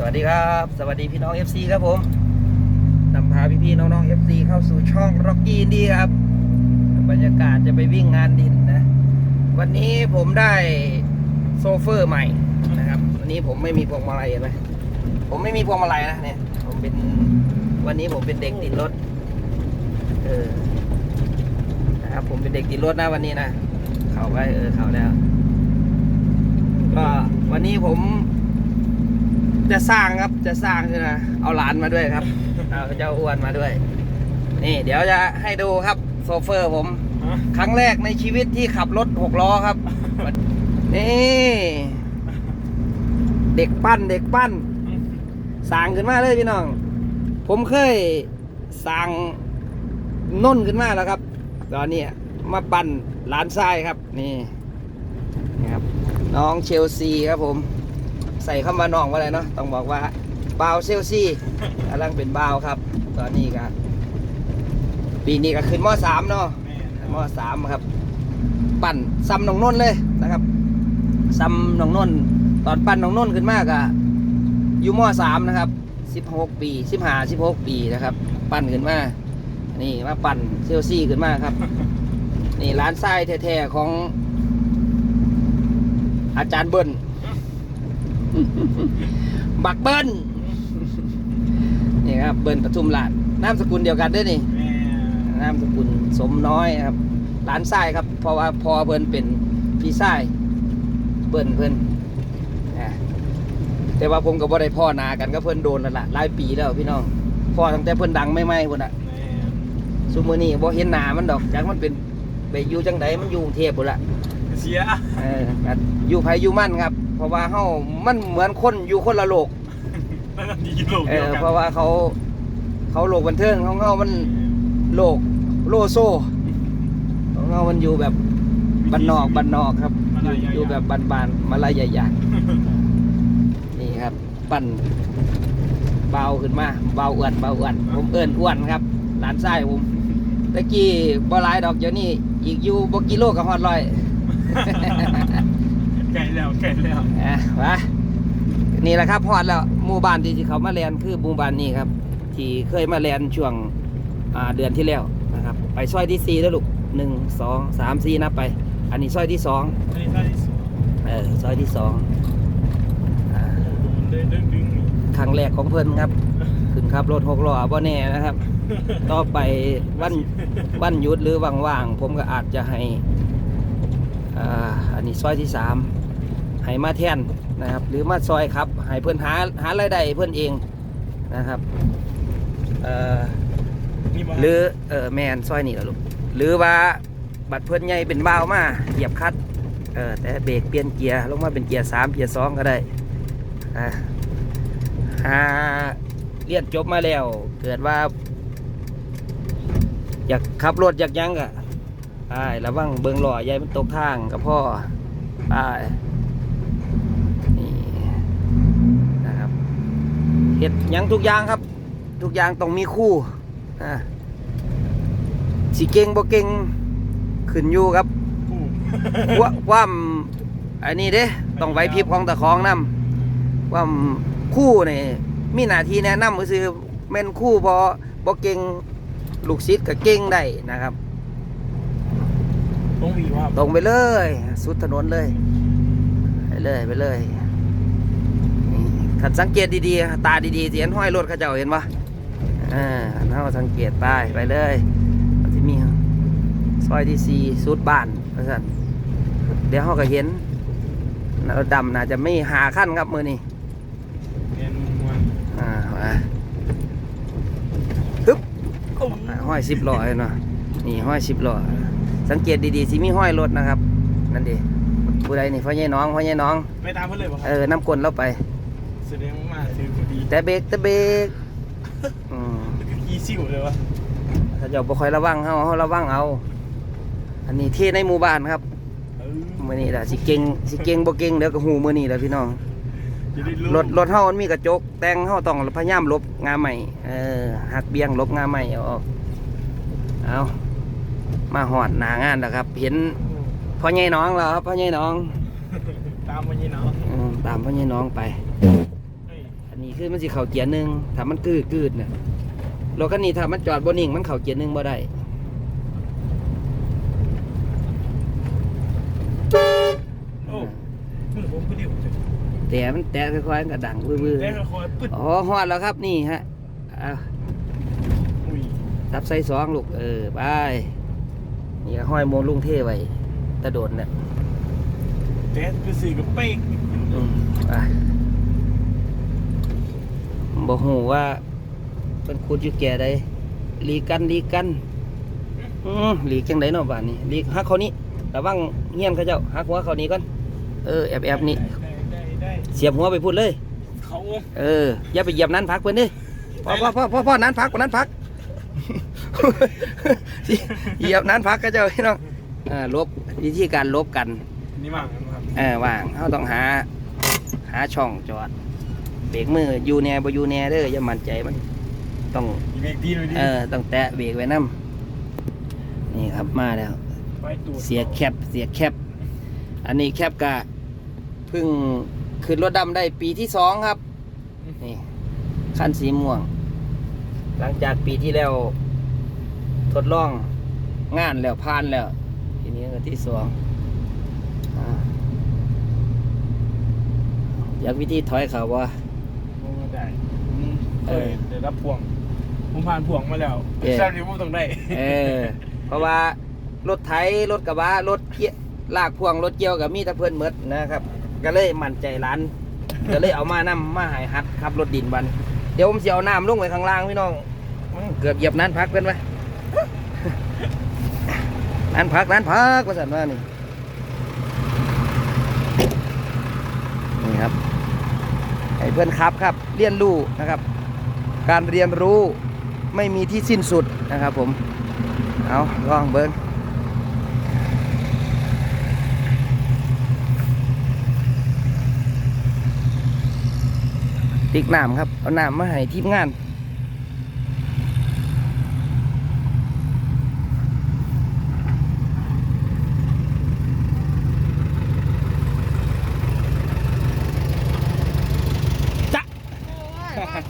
สวัสดีครับ สวัสดีพี่น้อง FC ครับผมนำพาพี่ๆน้องๆ FC เข้าสู่ช่อง Rocky ดีครับ บรรยากาศจะไปวิ่งงานดินนะ วันนี้ผมได้โซเฟอร์ใหม่นะครับ วันนี้ผมไม่มีพวงมาลัยเห็นไหมผมไม่มีพวงมาลัยนะเนี่ย ผมเป็นวันนี้ผมเป็นเด็กติดรถ เออ นะครับผมเป็นเด็กติดรถนะวันนี้นะ เข้าไปเออเข้าแล้ว ก็วันนี้ผม จะสร้างครับจะสร้างคือนะเอาหลานมาด้วยครับเอาเจ้าอ้วนมาด้วย นี่ เดี๋ยวจะให้ดูครับโซเฟอร์ผม ครั้งแรกในชีวิตที่ขับรถหกล้อครับ นี่ เด็กปั้นเด็กปั้นสร้างขึ้นมาเลยพี่น้อง ผมเคยสร้างน้นขึ้นมาแล้วครับ ตอนนี้มาปั้นหลานทรายครับ นี่นี่ครับ น้องเชลซีครับผม ใส่คำว่าน้องว่าอะไรเนาะต้องบอกว่าบาวเชลซีกำลังเป็นบาวครับ ตอนนี้ก็ปีนี้ก็ขึ้นมสามเนาะมสามครับ ปั่นซ้ำน้องนนเลยนะครับซ้ำน้องนนตอนปั่นน้องนนขึ้นมากอะอยู่มสามนะครับสิบหกปีสิบห้าสิบหกปีนะครับ ปั่นขึ้นมานี่มาปั่นเชลซีขึ้นมาครับ นี่ร้านไส้แท้ๆของอาจารย์เบิ้ล บักเบิ้ลนี่ครับเบิ้ลปทุมราชนามสกุลเดียวกันด้วยนี่นามสกุลสมน้อยครับ หลานไส้ครับ เพราะว่าพอเบิ้ลเป็นพี่ไส้เบิ้ลเพิ่นอ่าแต่ว่าผมกับบ่ได้พ่อหนากันก็เพิ่นโดนแล้วล่ะหลายปีแล้วพี่น้องพ่อตั้งแต่เพิ่นดังไม่ไม่พุ่นอะซุมื้อนี้บ่เห็นหน้ามันดอกจักมันเป็นไปอยู่จังไดมันอยู่กรุงเทพพุ่นล่ะ เสียเออก็อยู่ไผอยู่มั่นครับ เพราะว่าเฮามันเหมือนคนอยู่คนละโลก นั่นดีโลกเอเดียวอกันเพราะว่าเขาเขาโลกบันเทิงของเฮามันโลกโลโซของเฮามันอยู่แบบบ้านนอกบ้านนอกครับ อยู่อยู่แบบบ้านๆมาลายใหญ่ๆนี่ครับ ปั่นเบาขึ้นมาเบาอ้วนเบาอ้วนผมเอิ้นอ้วนครับ หลานชายผมตะกี้บ่หลายดอกเดี๋ยวนี้อีกอยู่บ่กิโลกับฮอดร้อย ไก่แล้วไก่แล้วอะวะนี่แหละครับฮอดแล้วหมู่บ้านที่ที่เขามาเรียนคือหมู่บ้านนี้ครับ ที่เคยมาเรียนช่วงอ่าเดือนที่แล้วนะครับ ไปซอยที่สี่แล้วลูกหนึ่งสองสามสี่นับไป อันนี้ซอยที่สองอันนี้ท่าที่สองเออซอยที่สองอ่า เดินดึงดึงครั้งแรกของเพิ่นครับ ขึ้นขับรถหกล้อบ่แน่นะครับ ต่อไปวันวันหยุดหรือว่างๆผมก็อาจจะให้ อ่าอันนี้ซอยที่สามให้มาแทนนะครับ หรือมาซอยครับให้เพื่อนหาหารายได้เพื่อนเองนะครับเอ่อนี่บ่หรือเออแมนซอยนี่ละลูกหรือว่าบัตรเพื่อนใหญ่เป็นบ้าวมาเหยียบคลัดเออแต่เบรกเปลี่ยนเกียร์ลงมาเป็นเกียร์สามเกียร์สองก็ได้อ่าหาเรียนจบมาแล้ว เกิดว่า อยากขับรถอยากหยังกะ ไอ้ระวังเบิงหล่อใหญ่มันตกทางกับพ่อไอ้นี่นะครับเห็ดหยังทุกอย่างครับ ทุกอย่างต้องมีคู่อ่าสิเก่งบ่เก่งขึ้นอยู่ครับกูว่าความอันนี้เด้ต้องไหวพริบของตะของนำความคู่นี่มีหน้าที่แนะนำก็คือแม่นคู่พอบ่เก่งลูกศิษย์ก็เก่งได้นะครับ ต้องมีว่าตรงไปเลย สุดถนนเลย ไปเลยไปเลยนี่ถ้าสังเกตดีๆ ตาดีๆสิเห็นห้อยรถเขาเจ้าเห็นปะอ่าเราสังเกตไปไปเลยมันจะมีซอยที่สี่สุดบ้านเพราะฉะนั้นเดี๋ยวเขาก็เห็นเราดำน่าจะไม่หาขั้นครับมือนี่เรียนมวนอ่ามาฮึบโอ้อ่าห้อยสิบล้อเนาะนี่ห้อยสิบล้อ สังเกตดีๆสิมีห้อยรถนะครับ นั่นดีผู้ใดนี่พ่อใหญ่น้องพ่อใหญ่น้อง ไปตามเพื่อนเลยป่ะคเอรับอน้ำกลนเราไป แสดงว่ามาถือพอดีแต่เบรกแต่เบรกอืมอีซิวเลยวะถ้าเจ้าบ่ค่อยระวังเฮาเฮาระวังเอา อันนี้เทในหมู่บ้านครับเออมื้อนี้ล่ะสิเก่งสิเก่งบ่เก่งเดี๋ยวก็ฮู้มื้อนี้แหละพี่น้อง จะได้รถรถเฮามันมีกระจก แต่งเฮาต้องพยายามหลบงาใหม่ เออหักเบี่ยงหลบงาใหม่เอาออกเอา มาหอดหน้างานแล้วครับ เห็นพ่อใหญ่น้องแล้วครับพ่อใหญ่น้อง ตามวันนี้เนาะอืมตามพ่อใหญ่น้องไปเฮ้ยอันนนี้คือมันสิเข่าเกียร์หนึ่งถ้ามันกืดกืดนะรถคันนี้ถ้ามันจอดบนนิ่งมันเข่าเกียร์หนึ่งบ่ได้โอ้มือผมก็เดียวแต่มันแตะค่อยๆมันก็ดังวื้อแล้วก็คอยปึ๊ดๆอ๋อฮอดแล้วครับนี่ฮะอ้าวอุ้ยทับไส้สองลูกเออไป นี่ก็ห้อยโมลุงเท่ไว้ตะโดนเนี่ยแจ๊สคือสี่กับเป๊กอืมไปบอกหูว่าเป็นคูดอยู่แก่ใดลีกันลีกันอืมลีกจังไดเนาะบ้านนี้ลีกฮักเขานี้ระวังเงี้ยนเขาเจ้าฮักหัวเขานี้ก่อนเออแอบแอบๆนี่ได้ได้ได้เสียบหัวไปพูดเลยเขาเออ อย่าไปเหยียบนั้นพักเพื่อนดิพ่อพ่อพ่อพ่อพ่อนั้นพักกว่านั้นพัก เหยียบนั้นพักก็เจ้าพี่น้องอ่าลบวิธีการลบกันนี่มากนะครับเออว่างเขาต้องหา หาช่องจอดเบรกมืออยู่แน่บ่อยู่แน่เด้ออย่ามั่นใจมัน ต้องอีกเบรกดีเลยดิเออต้องแตะเบรกไว้นํนี่ครับมาแล้วไปตูดเสียแคบเสียแคบอันนี้แคบกะเพิ่งขึ้นรถดำได้ปีที่สองครับนี่คันสีม่วง หลังจากปีที่แล้ว ทดลองงานแล้วผ่านแล้ว ทีนี้ก็ที่สองอ่าอยากวิธีถอยเขาว่าลงมาได้ผมเอเคอยได้รับพวงผมผ่านพวงมาแล้วเออแซ่บที่ผมต้องได้เออ เพราะว่ารถไถรถกระบะรถเกียลากพ่วงรถเกี่ยวกับมีแตะเพื่อนเมดนะครับ ก็เลยมั่นใจร้านก็เลยเอามานํมาใหายหัดขับรถดินบัน เดี๋ยวผมจะเอาน้ำลงไว้ข้างล่างพี่น้องอื้อเกือบเหยียบนั้นพักเพื่อนไว้ นั้นพักนั้นพักว่าสันว่านี่นี่ครับให้เพื่อนครับครับ เรียนรู้นะครับ การเรียนรู้ไม่มีที่สิ้นสุดนะครับผม เอาลองเบิ้งติ๊กน้ำครับ เอาน้ำมาให้ทีมงาน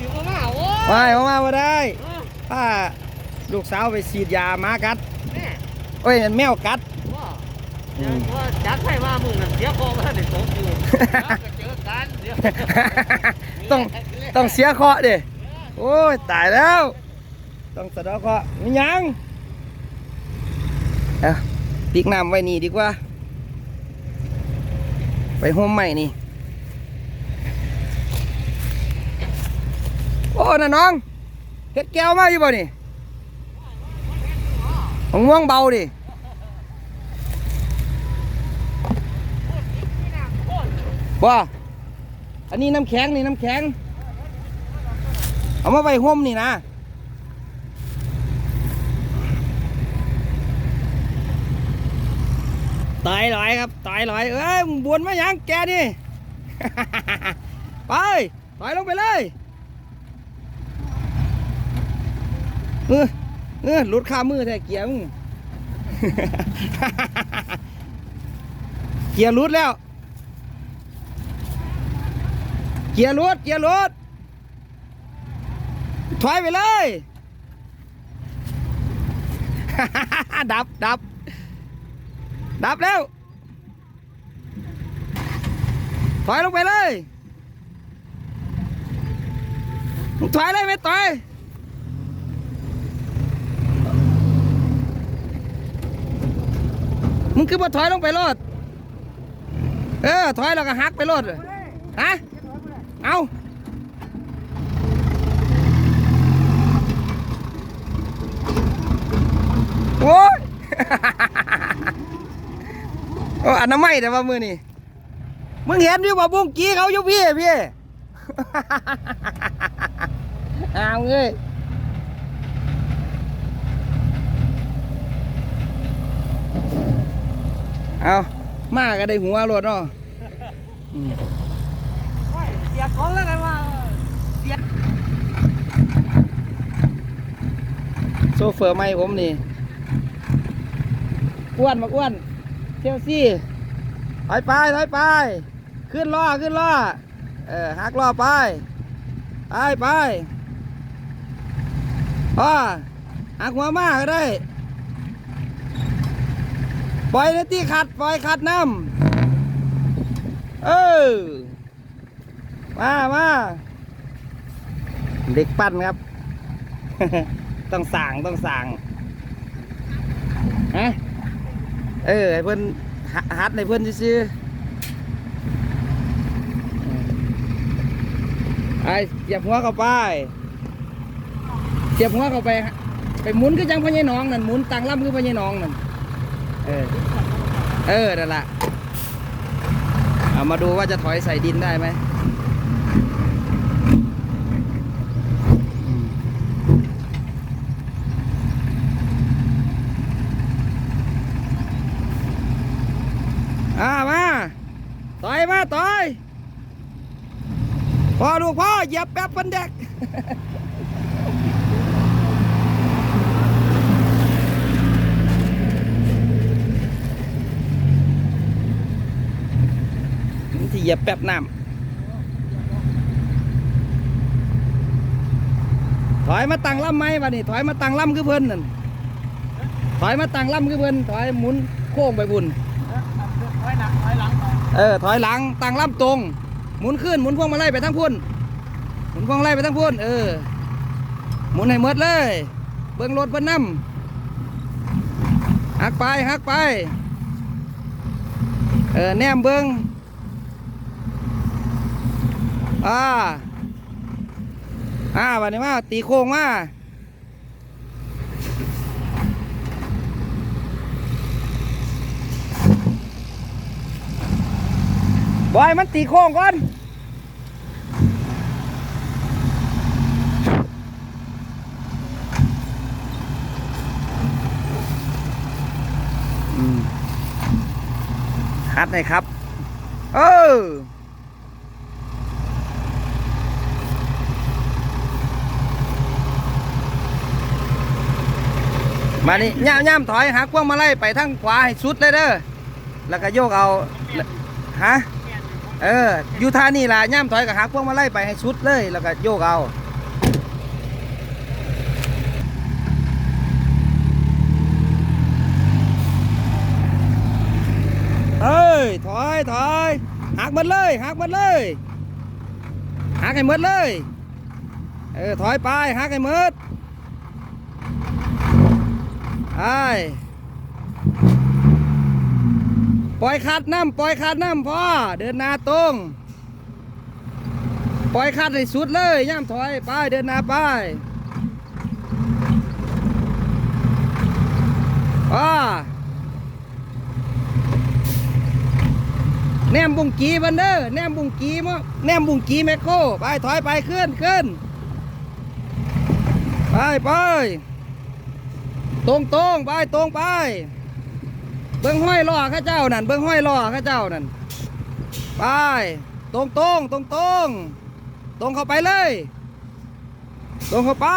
ถึงมาโอ้ ไม่เอามาบ่ได้ป้าลูกสาวไปฉีดยาหมากัดแม่โอ้ยแมวกัดว่าอืมว่าจัดให้มามือนั่นเสียกองมาเด็กสองอยู่จะเจอกันเดี๋ยวต้องต้องเสียเคราะห์ดิโอ้ยตายแล้ว ต้องสะเดาะเคราะห์มีหยังเอาปิกน้ำไว้นี่ดีกว่า ไปโฮมใหม่นี่ โอ้น่ะน้องเฮ็ดแก้วมาอยู่บ่นี่ของม่วงเบาดิบ่อันนี้น้ำแข็งนี่น้ำแข็ง เอามาไว้ห่มนี่นะตายลายครับตายลายเอ้ยบวนมายังแกนี่ ไปถอยลงไปเลย เออเออลดข้ามือแท้เกียร์มึงเกียร์ลุดแล้ว เกียร์รถเกียร์รถถอยไปเลย ดับดับ ดับแล้ว ถอยลงไปเลยถอยเลยไม่ถอย มึงคือมาถอยลงไปรถเออ ถอยแล้วก็หักไปรถฮะ เอาโอ้ยโอ้อันน้ำไม่แต่ว่ามือนี่มึงเห็นอยู่ว่าบุ้งกี้เขาอยู่พี่พี่ เอาเอ้ย เอามาก็ได้หัวรถเนาะอืมเสียของแล้วกันว่าโซเฟอร์ไม่ผมนี่อ้วนมาอ้วนเชลซี่ถอยไปถอยไป ขึ้นล้อขึ้นล้อเออหักล้อไป ไปไปพ่อหักหัวมาก็ได้ ปล่อยในที่ขัดปล่อยขัดน้ำเออมามาเด็กปั้นครับ ต้องสั่งต้องสั่งฮะเออให้เพิ่อนฮัดในเพิ่อนซื้อไอ้เสียบหัวเข้าไปเสียบหัวเข้าไป ไปหมุนก็จังพ่อใหญ่น้องนั่นหมุนตังล่ำคือพ่อใหญ่น้องนั่น เออ เออนั่นแหละเอามาดูว่าจะถอยใส่ดินได้ไหมอืมอ่ามาต่อยมาต่อยพ่อลูกพ่อเหยียบแป๊บเป็นเด็ก มันที่เห ยียบแป๊บน้ำถอยมาตั้งลำไหมวะนี่ถอยมาตั้งลำคือเพิ่นนั่นถอยมาตั้งลำคือเพิ่นถอยหมุนโค้งไปบุญถอยหลังถอยหลังเออถอยหลังตั้งลำตรง หมุนขึ้นหมุนพวงมาไลัยไปทั้งพุ่นหมุนพวงมาลัยไปทั้งพุ่นเออ หมุนให้หมดเลย เบิ้งรถเบิ้งน้ำหักไปหักไปเออแนมเบิ้ง อ่าอ่าวันนี้มาตีโค้งมาบอยมันตีโค้งก่อนอืมคัดเลยครับ เออ มานี่ย่ามย่ามถอยหักพวงมาไล่ไปทางขวาให้สุดเลยเด้อแล้วก็โยกเอาฮะเอออยู่ท่านี่ล่ะย่ามถอยกับหักพวงมาไล่ไปให้สุดเลย แล้วก็โยกเอาเอ้ยถอยถอยหักหมันเลยหักหมันเลยหักให้หมดเลย เออถอยไปหักให้หมด ไอ้ปล่อยขาดน้ำปล่อยขาดน้ำพ่อ เดินหน้าตรง ปล่อยขาดให้สุดเลยย่ำถอยไปเดินหน้าไปอ่าแนมบุงกีบันเดอร์แนมบุงกีมั้งแนมบุงกีแมคโครไปถอยไปขึ้นขึ้นไปไป ตรงตรงไปตรงไป เบิ้งห้อยล้อข้าเจ้านั่นเบิ้งห้อยล้อข้าเจ้านั่นไปตรงตรงตรงตรงตรงเข้าไปเลย ตรงเข้าไป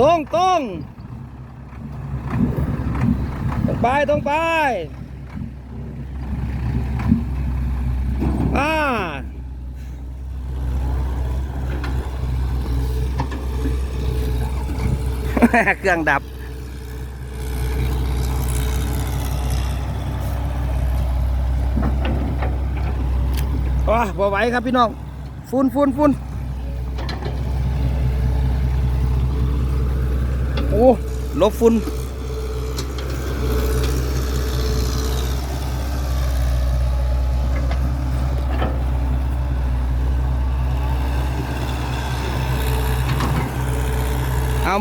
ตรงตรงตรงไปตรงไปอ่า เครื่องดับ โอ้บ่ไหวครับพี่น้องฝุ่นฝุ่นฝุ่นโอ้ลบฝุ่น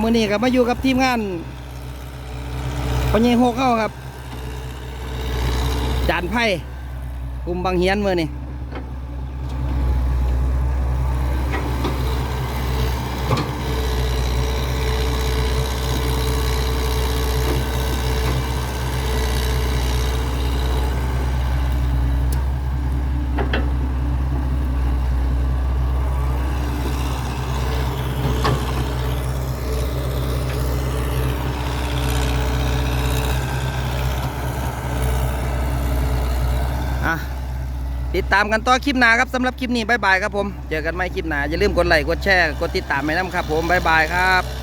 มือนี้ครับมาอยู่กับทีมงานพญญโฮเข้าครับ จานไพ่กลุ่มบางเฮียนมือนี้ ตามกันต่อคลิปหน้าครับสำหรับคลิปนี้บายบายครับผม เจอกันใหม่คลิปหน้าอย่าลืมกดไลค์กดแชร์กดติดตามไปน้ำครับผมบายบายครับ